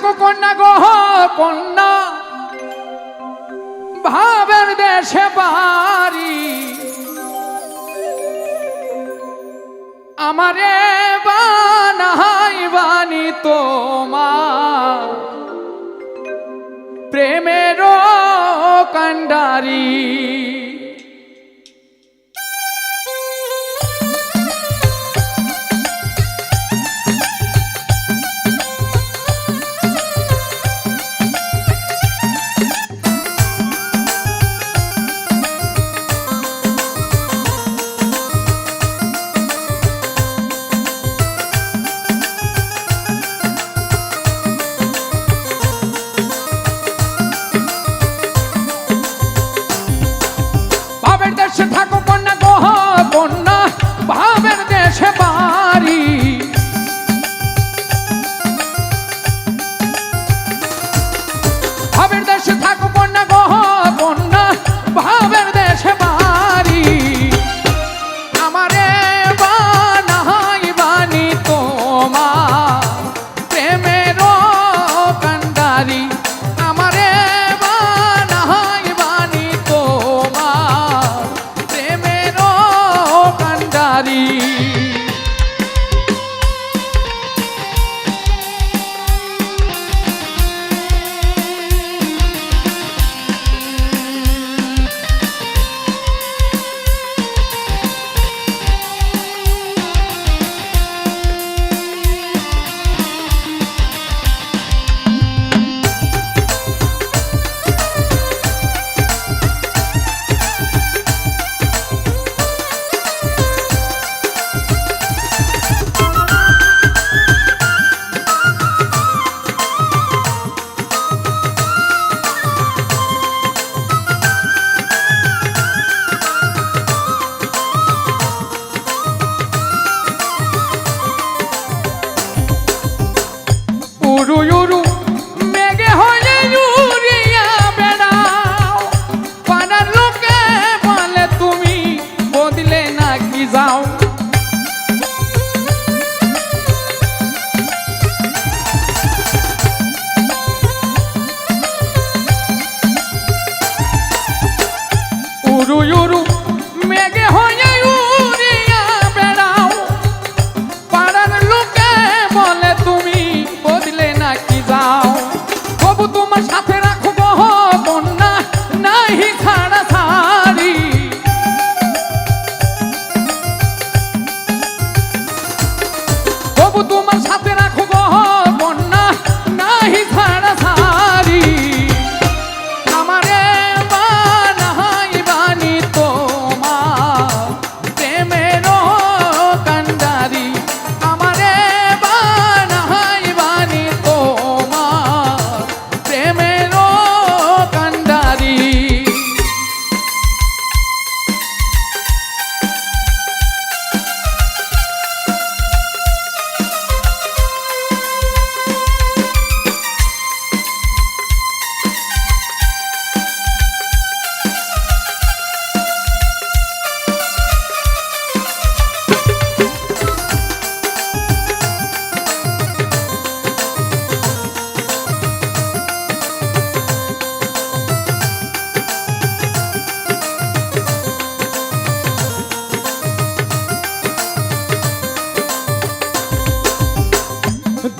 সাকু কন্যা গহ কন্যা। ভাবের দেশে বাড়ি আমারে বানাই বানি তোমার। প্রেমের কান্ডারী Chipper.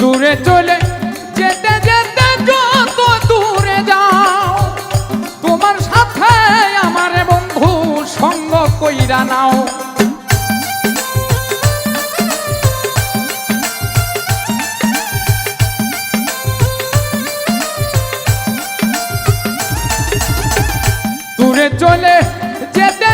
দূরে চলে যেতে যেতে যত দূরে যাও, তোমার সাথে আমার বন্ধু সঙ্গ কইরা নাও। দূরে চলে যেতে